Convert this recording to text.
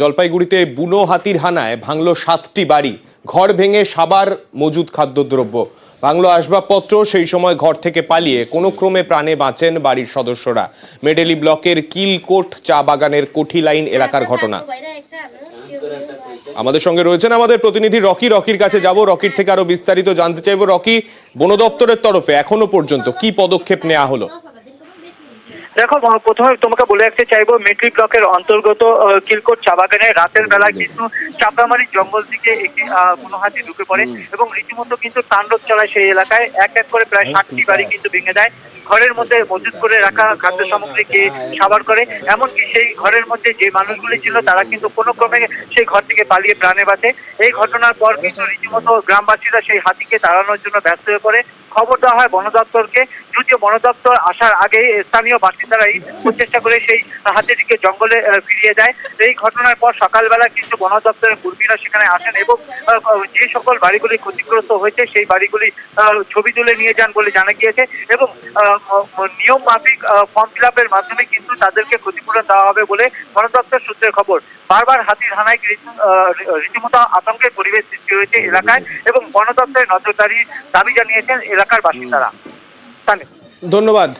জলপাইগুড়িতে বুনো হাতির হানায় ভাঙল সাতটি বাড়ি। ঘর ভেঙে সাবার মজুদ খাদ্যদ্রব্য। ভাঙল আসবাবপত্র, সেই সময় ঘর থেকে পালিয়ে কোনো ক্রমে প্রাণে বাঁচেন বাড়ির সদস্যরা। মেডেলি ব্লকের কিলকোট চা বাগানের কোঠি লাইন এলাকার ঘটনা। আমাদের সঙ্গে রয়েছেন আমাদের প্রতিনিধি রকি। রকির কাছে যাব, রকির থেকে আরও বিস্তারিত জানতে চাইব। রকি, বন দপ্তরের তরফে এখনও পর্যন্ত কি পদক্ষেপ নেওয়া হলো? দেখো প্রথমে তোমাকে বলে রাখতে চাইব মেট্রি ব্লকের অন্তর্গত কিলকোট চা বাগানে রাতের বেলা কিন্তু চাপড়ামারি জঙ্গল থেকে একটি কোনো হাতি ঢুকে পড়ে এবং রীতিমতো কিন্তু তাণ্ডব চালায় সেই এলাকায়। এক এক করে প্রায় ষাটটি বাড়ি কিন্তু ভেঙে দেয়। ঘরের মধ্যে মজুত করে রাখা খাদ্য সামগ্রীকে সাবার করে। এমনকি সেই ঘরের মধ্যে যে মানুষগুলি ছিল তারা কিন্তু কোনো ক্রমে সেই ঘর থেকে পালিয়ে প্রাণে বাঁচে। এই ঘটনার পর কিন্তু রীতিমতো গ্রামবাসীরা সেই হাতিকে তাড়ানোর জন্য ব্যস্ত হয়ে পড়ে। খবর দেওয়া হয় বন দপ্তরকে যদিও বন দপ্তর আসার আগে স্থানীয় বাসিন্দারাই প্রচেষ্টা করে সেই হাতিটিকে জঙ্গলে ফিরিয়ে দেয়। এই ঘটনার পর সকালবেলা কিন্তু বন দপ্তরের কর্মীরা সেখানে আসেন এবং যে সকল বাড়িগুলি ক্ষতিগ্রস্ত হয়েছে সেই বাড়িগুলি ছবি তুলে নিয়ে যান বলে জানা গিয়েছে এবং নিয়ম মাফিক ফর্ম ফিল আপের মাধ্যমে কিন্তু তাদেরকে ক্ষতিপূরণ দেওয়া হবে বলে বন দপ্তর সূত্রের খবর। বারবার হাতির হানায় রীতিমতো আতঙ্কের পরিবেশ সৃষ্টি হয়েছে এলাকায় এবং বন দপ্তরের নজরদারি দাবি জানিয়েছেন এলাকার বাসিন্দারা। ধন্যবাদ।